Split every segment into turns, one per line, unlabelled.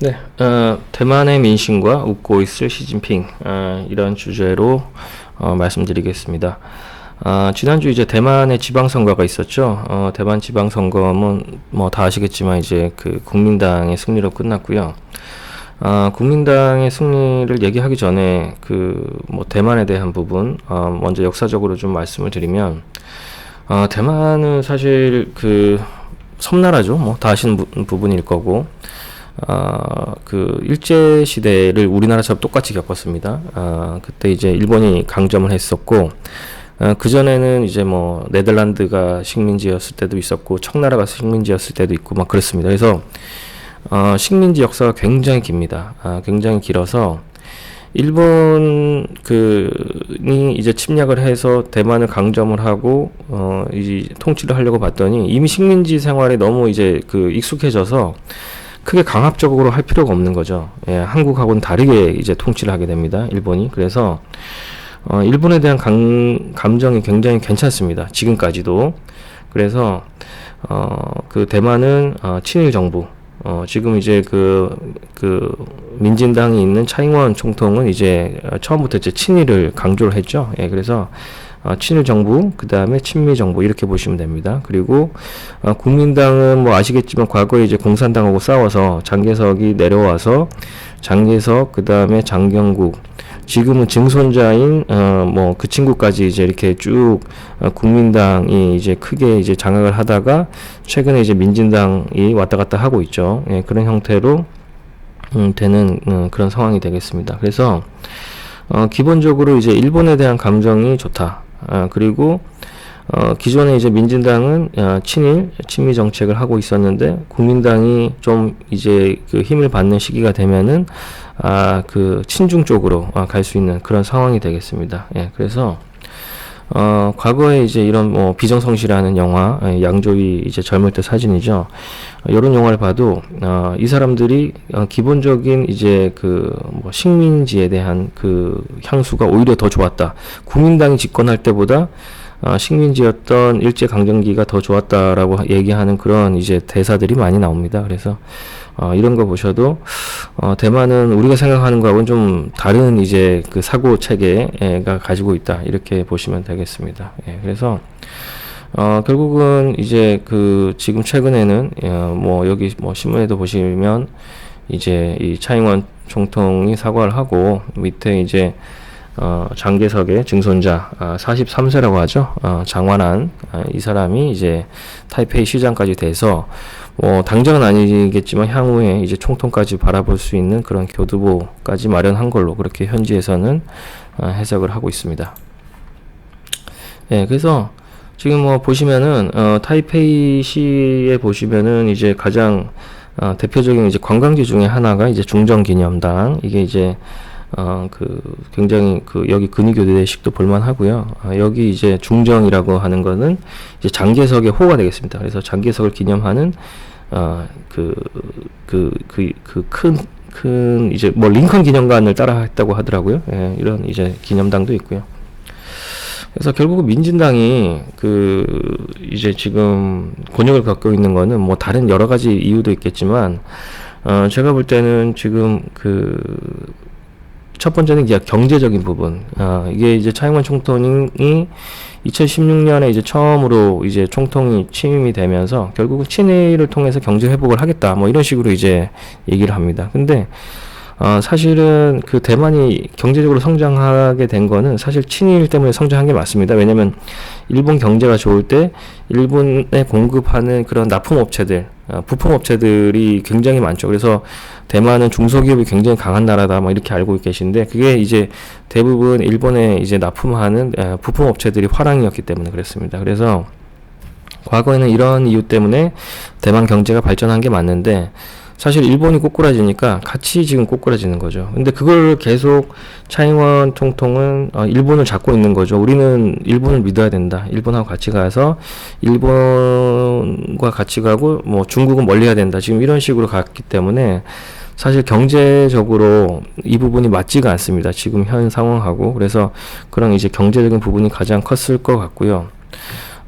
네, 어, 대만의 민심과 웃고 있을 시진핑 어, 이런 주제로 어, 말씀드리겠습니다. 아, 지난주 이제 대만의 지방선거가 있었죠. 어, 대만 지방선거는 뭐 다 아시겠지만 이제 그 국민당의 승리로 끝났고요. 아, 국민당의 승리를 얘기하기 전에 그 뭐 대만에 대한 부분 어, 먼저 역사적으로 좀 말씀을 드리면 어, 대만은 사실 그 섬나라죠. 뭐 다 아시는 부, 부분일 거고 아, 그 일제 시대를 우리나라처럼 똑같이 겪었습니다. 아, 그때 이제 일본이 강점을 했었고 어, 그 전에는 이제 뭐 네덜란드가 식민지였을 때도 있었고 청나라가 식민지였을 때도 있고 막 그렇습니다. 그래서 어, 식민지 역사가 굉장히 깁니다. 아, 굉장히 길어서 일본 그니 이제 침략을 해서 대만을 강점을 하고 어, 이 통치를 하려고 봤더니 이미 식민지 생활에 너무 이제 그 익숙해져서 크게 강압적으로 할 필요가 없는 거죠. 예, 한국하고는 다르게 이제 통치를 하게 됩니다. 일본이. 그래서 어, 일본에 대한 감, 감정이 굉장히 괜찮습니다. 지금까지도. 그래서 어, 그 대만은 어, 친일 정부. 어, 지금 이제 그, 그, 민진당이 있는 차잉원 총통은 이제 처음부터 이제 친일을 강조를 했죠. 예, 그래서 어, 친일 정부, 그 다음에 친미 정부 이렇게 보시면 됩니다. 그리고 어, 국민당은 뭐 아시겠지만 과거에 이제 공산당하고 싸워서 장개석이 내려와서 장개석, 그 다음에 장경국, 지금은 증손자인 어 뭐 그 친구까지 이제 이렇게 쭉 어, 국민당이 이제 크게 이제 장악을 하다가 최근에 이제 민진당이 왔다 갔다 하고 있죠. 예, 그런 형태로 음, 되는 음, 그런 상황이 되겠습니다. 그래서 어, 기본적으로 이제 일본에 대한 감정이 좋다. 아, 그리고 어, 기존에 이제 민진당은 어, 친일, 친미 정책을 하고 있었는데 국민당이 좀 이제 그 힘을 받는 시기가 되면은 아, 그 친중 쪽으로 아, 갈 수 있는 그런 상황이 되겠습니다. 예, 그래서 어, 과거에 이제 이런 뭐 비정성실하는 영화, 예, 양조위 이제 젊을 때 사진이죠. 어, 이런 영화를 봐도 어, 이 사람들이 어, 기본적인 이제 그 뭐 식민지에 대한 그 향수가 오히려 더 좋았다. 국민당이 집권할 때보다 어, 식민지였던 일제 강점기가 더 좋았다라고 얘기하는 그런 이제 대사들이 많이 나옵니다. 그래서 어, 이런 거 보셔도 어, 대만은 우리가 생각하는 거하고는 좀 다른 이제 그 사고 체계가 가지고 있다 이렇게 보시면 되겠습니다. 예, 그래서 어, 결국은 이제 그 지금 최근에는 어, 뭐 여기 뭐 신문에도 보시면 이제 이 차잉원 총통이 사과를 하고 밑에 이제 어, 장개석의 증손자 아, 43세라고 하죠. 어, 장완한 아, 이 사람이 이제 타이페이 시장까지 돼서 뭐 당장은 아니겠지만 향후에 이제 총통까지 바라볼 수 있는 그런 교두보까지 마련한 걸로 그렇게 현지에서는 아, 해석을 하고 있습니다. 예, 그래서 지금 뭐 보시면은 어, 타이페이시에 보시면은 이제 가장 어, 대표적인 이제 관광지 중에 하나가 이제 중정기념당 이게 이제 어, 그, 굉장히 그, 여기 근위교대식도 볼만하고요. 아, 여기 이제 중정이라고 하는 거는 이제 장개석의 호가 되겠습니다. 그래서 장개석을 기념하는, 어, 그, 그, 그, 그 큰, 큰, 이제 뭐 링컨 기념관을 따라 했다고 하더라고요. 예, 이런 이제 기념당도 있고요. 그래서 결국 민진당이 그 이제 지금 권역을 갖고 있는 거는 뭐 다른 여러 가지 이유도 있겠지만 어 제가 볼 때는 지금 그 첫 번째는 이제 경제적인 부분. 아, 이게 이제 차잉원 총통이 2016년에 이제 처음으로 이제 총통이 취임이 되면서 결국은 친일을 통해서 경제 회복을 하겠다. 뭐 이런 식으로 이제 얘기를 합니다. 근데 어, 사실은 그 대만이 경제적으로 성장하게 된 거는 사실 친일 때문에 성장한 게 맞습니다. 왜냐면 일본 경제가 좋을 때 일본에 공급하는 그런 납품 업체들, 어, 부품 업체들이 굉장히 많죠. 그래서 대만은 중소기업이 굉장히 강한 나라다, 뭐 이렇게 알고 계신데 그게 이제 대부분 일본에 이제 납품하는 어, 부품 업체들이 화랑이었기 때문에 그랬습니다. 그래서 과거에는 이런 이유 때문에 대만 경제가 발전한 게 맞는데 사실 일본이 꼬꾸라지니까 같이 지금 꼬꾸라지는 거죠. 근데 그걸 계속 차잉원 총통은 어, 일본을 잡고 있는 거죠. 우리는 일본을 믿어야 된다. 일본하고 같이 가서 일본과 같이 가고 뭐 중국은 멀리 해야 된다. 지금 이런 식으로 갔기 때문에 사실 경제적으로 이 부분이 맞지가 않습니다. 지금 현 상황하고 그래서 그런 이제 경제적인 부분이 가장 컸을 것 같고요.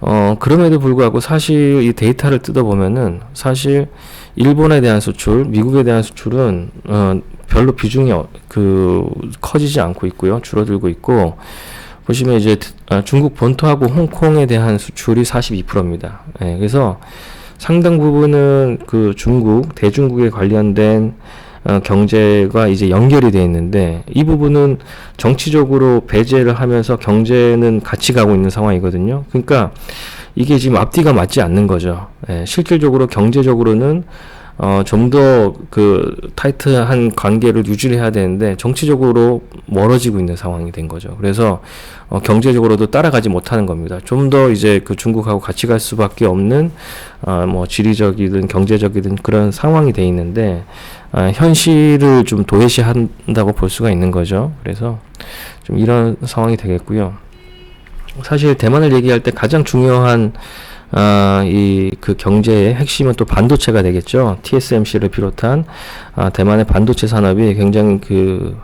어, 그럼에도 불구하고 사실 이 데이터를 뜯어보면은 사실 일본에 대한 수출, 미국에 대한 수출은 어, 별로 비중이 어, 그 커지지 않고 있고요. 줄어들고 있고 보시면 이제 아, 중국 본토하고 홍콩에 대한 수출이 42%입니다. 예, 그래서 상당 부분은 그 중국, 대중국에 관련된 어, 경제가 이제 연결이 돼 있는데 이 부분은 정치적으로 배제를 하면서 경제는 같이 가고 있는 상황이거든요. 그러니까 이게 지금 앞뒤가 맞지 않는 거죠. 예, 실질적으로 경제적으로는 어, 좀 더 그 타이트한 관계를 유지를 해야 되는데 정치적으로 멀어지고 있는 상황이 된 거죠. 그래서 어, 경제적으로도 따라가지 못하는 겁니다. 좀 더 이제 그 중국하고 같이 갈 수밖에 없는 어, 뭐 지리적이든 경제적이든 그런 상황이 돼 있는데 아, 현실을 좀 도외시한다고 볼 수가 있는 거죠. 그래서 좀 이런 상황이 되겠고요. 사실 대만을 얘기할 때 가장 중요한 아, 이그 경제의 핵심은 또 반도체가 되겠죠. TSMC를 비롯한 아, 대만의 반도체 산업이 굉장히 그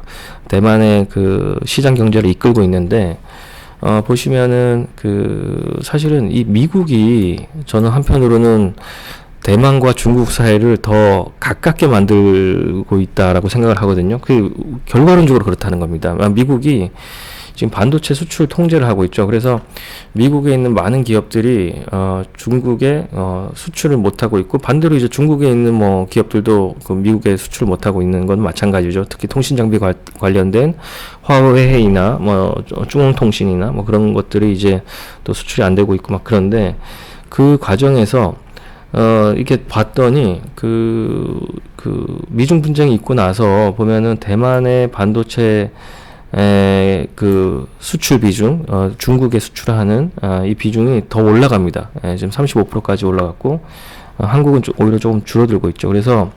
대만의 그 시장 경제를 이끌고 있는데 어, 보시면은 그 사실은 이 미국이 저는 한편으로는 대만과 중국 사이를 더 가깝게 만들고 있다라고 생각을 하거든요. 그 결과론적으로 그렇다는 겁니다. 아, 미국이 지금 반도체 수출 통제를 하고 있죠. 그래서 미국에 있는 많은 기업들이 어, 중국에 어, 수출을 못 하고 있고 반대로 이제 중국에 있는 뭐 기업들도 그 미국에 수출 못 하고 있는 건 마찬가지죠. 특히 통신 장비 관, 관련된 화웨이나 뭐 중흥통신이나 뭐 그런 것들이 이제 또 수출이 안 되고 있고 막 그런데 그 과정에서 어, 이렇게 봤더니, 그, 그, 미중 분쟁이 있고 나서 보면은 대만의 반도체 에, 그 수출 비중, 어, 중국에 수출하는 아, 이 비중이 더 올라갑니다. 에, 지금 35%까지 올라갔고 어, 한국은 좀, 오히려 조금 줄어들고 있죠. 그래서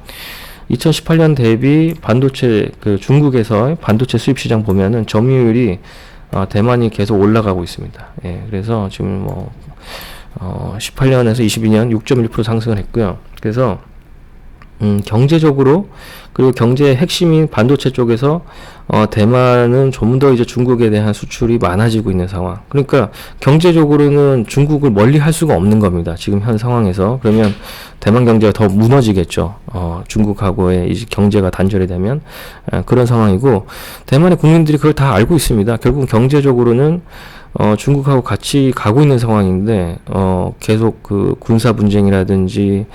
2018년 대비 반도체 그 중국에서 반도체 수입 시장 보면은 점유율이 어, 대만이 계속 올라가고 있습니다. 예, 그래서 지금 뭐 어, 18년에서 22년 6.1% 상승을 했고요. 그래서 음, 경제적으로 그리고 경제의 핵심인 반도체 쪽에서 어, 대만은 좀 더 이제 중국에 대한 수출이 많아지고 있는 상황. 그러니까 경제적으로는 중국을 멀리 할 수가 없는 겁니다. 지금 현 상황에서 그러면 대만 경제가 더 무너지겠죠. 어, 중국하고의 이제 경제가 단절이 되면 에, 그런 상황이고 대만의 국민들이 그걸 다 알고 있습니다. 결국 경제적으로는 어, 중국하고 같이 가고 있는 상황인데, 어, 계속 그 군사 분쟁이라든지,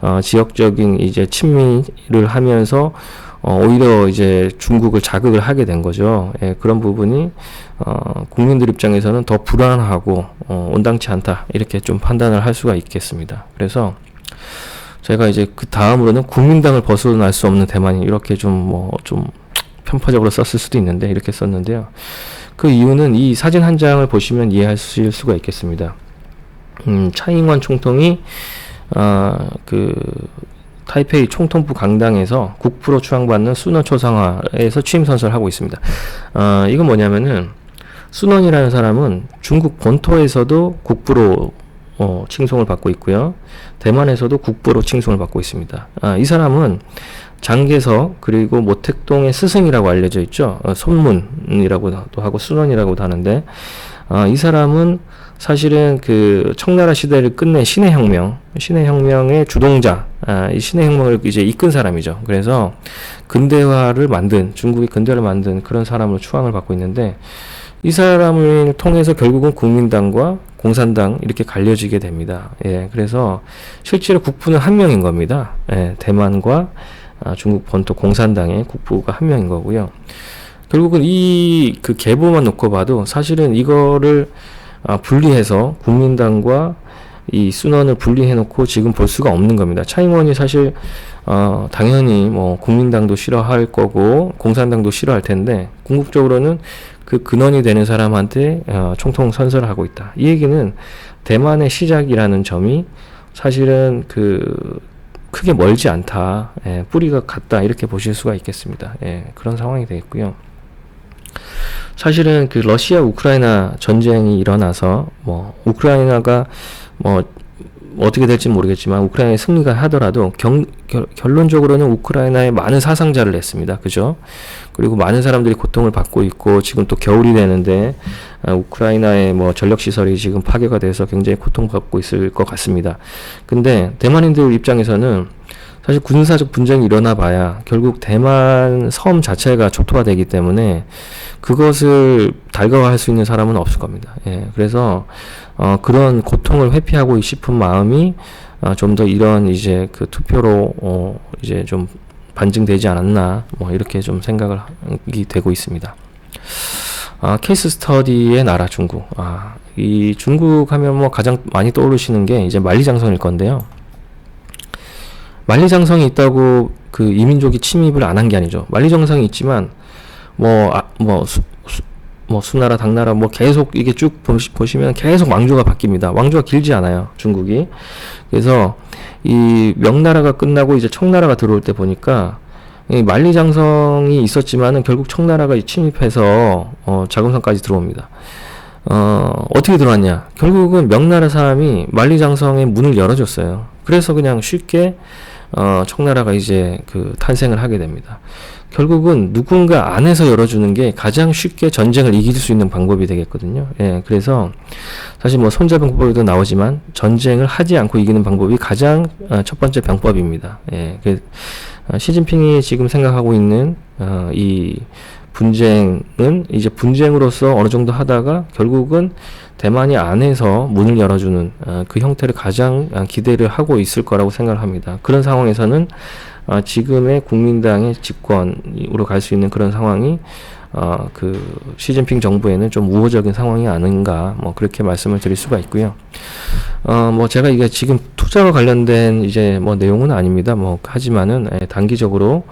어, 지역적인 이제 친미를 하면서, 어, 오히려 이제 중국을 자극을 하게 된 거죠. 예, 그런 부분이, 어, 국민들 입장에서는 더 불안하고, 어, 온당치 않다. 이렇게 좀 판단을 할 수가 있겠습니다. 그래서, 제가 이제 그 다음으로는 국민당을 벗어날 수 없는 대만이 이렇게 좀 뭐, 좀 편파적으로 썼을 수도 있는데, 이렇게 썼는데요. 그 이유는 이 사진 한 장을 보시면 이해하실 수가 있겠습니다. 음, 차잉원 총통이 아, 그 타이페이 총통부 강당에서 국부로 추앙받는 수너 초상화에서 취임 선서를 하고 있습니다. 아, 이건 뭐냐면은 수넌이라는 사람은 중국 본토에서도 국부로 어, 칭송을 받고 있고요. 대만에서도 국부로 칭송을 받고 있습니다. 아, 이 사람은 장계석 그리고 모택동의 스승이라고 알려져 있죠. 어, 손문이라고도 하고 순원이라고도 하는데 어, 이 사람은 사실은 그 청나라 시대를 끝낸 신의 혁명, 신의 혁명의 주동자, 아, 이 신의 혁명을 이제 이끈 사람이죠. 그래서 근대화를 만든 중국의 근대화를 만든 그런 사람으로 추앙을 받고 있는데 이 사람을 통해서 결국은 국민당과 공산당 이렇게 갈려지게 됩니다. 예, 그래서 실제로 국부는 한 명인 겁니다. 예, 대만과 아, 중국 본토 공산당의 국부가 한 명인 거고요. 결국은 이 그 계보만 놓고 봐도 사실은 이거를 아, 분리해서 국민당과 이 순원을 분리해 놓고 지금 볼 수가 없는 겁니다. 차잉원이 사실 어, 당연히 뭐 국민당도 싫어할 거고 공산당도 싫어할 텐데 궁극적으로는 그 근원이 되는 사람한테 어, 총통 선서를 하고 있다. 이 얘기는 대만의 시작이라는 점이 사실은 그 크게 멀지 않다. 예, 뿌리가 같다. 이렇게 보실 수가 있겠습니다. 예, 그런 상황이 되겠고요. 사실은 그 러시아 우크라이나 전쟁이 일어나서 뭐 우크라이나가 뭐 어떻게 될지 모르겠지만 우크라이나의 승리가 하더라도 경, 결, 결론적으로는 우크라이나에 많은 사상자를 냈습니다. 그죠? 그리고 많은 사람들이 고통을 받고 있고 지금 또 겨울이 되는데 아, 우크라이나의 뭐 전력 시설이 지금 파괴가 돼서 굉장히 고통받고 있을 것 같습니다. 근데 대만인들 입장에서는 사실 군사적 분쟁이 일어나 봐야 결국 대만 섬 자체가 초토화되기 때문에 그것을 달가워할 수 있는 사람은 없을 겁니다. 예, 그래서 어, 그런 고통을 회피하고 싶은 마음이 어, 좀더 이런 이제 그 투표로 어, 이제 좀 반증되지 않았나 뭐 이렇게 좀 생각을 하기 되고 있습니다. 아, 케이스 스터디의 나라 중국. 아, 이 중국 하면 뭐 가장 많이 떠오르시는 게 이제 만리장성일 건데요. 만리장성이 있다고 그 이민족이 침입을 안 한 게 아니죠. 만리장성이 있지만 뭐, 아, 뭐, 뭐, 수나라, 당나라, 뭐, 계속 이게 쭉 보시, 보시면 계속 왕조가 바뀝니다. 왕조가 길지 않아요, 중국이. 그래서 이 명나라가 끝나고 이제 청나라가 들어올 때 보니까 이 만리장성이 있었지만은 결국 청나라가 침입해서 어, 자금성까지 들어옵니다. 어, 어떻게 들어왔냐? 결국은 명나라 사람이 만리장성의 문을 열어줬어요. 그래서 그냥 쉽게 어, 청나라가 이제 그 탄생을 하게 됩니다. 결국은 누군가 안에서 열어주는 게 가장 쉽게 전쟁을 이길 수 있는 방법이 되겠거든요. 예, 그래서 사실 뭐 손자병법에도 나오지만 전쟁을 하지 않고 이기는 방법이 가장 어, 첫 번째 병법입니다. 예, 그, 어, 시진핑이 지금 생각하고 있는 어, 이 분쟁은 이제 분쟁으로서 어느 정도 하다가 결국은 대만이 안에서 문을 열어주는 어, 그 형태를 가장 어, 기대를 하고 있을 거라고 생각을 합니다. 그런 상황에서는 어, 지금의 국민당의 집권으로 갈 수 있는 그런 상황이 어, 그 시진핑 정부에는 좀 우호적인 상황이 아닌가 뭐 그렇게 말씀을 드릴 수가 있고요. 어, 뭐 제가 이게 지금 투자와 관련된 이제 뭐 내용은 아닙니다. 뭐 하지만은 예, 단기적으로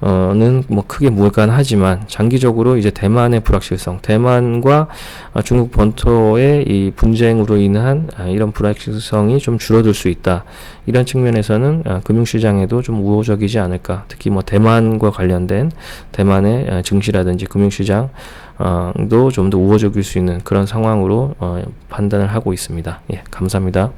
어는 뭐 크게 무관하지만 장기적으로 이제 대만의 불확실성, 대만과 아, 중국 본토의 이 분쟁으로 인한 아, 이런 불확실성이 좀 줄어들 수 있다. 이런 측면에서는 아, 금융시장에도 좀 우호적이지 않을까. 특히 뭐 대만과 관련된 대만의 아, 증시라든지 금융시장 어,도 좀 더 우호적일 수 있는 그런 상황으로 어, 판단을 하고 있습니다. 예, 감사합니다.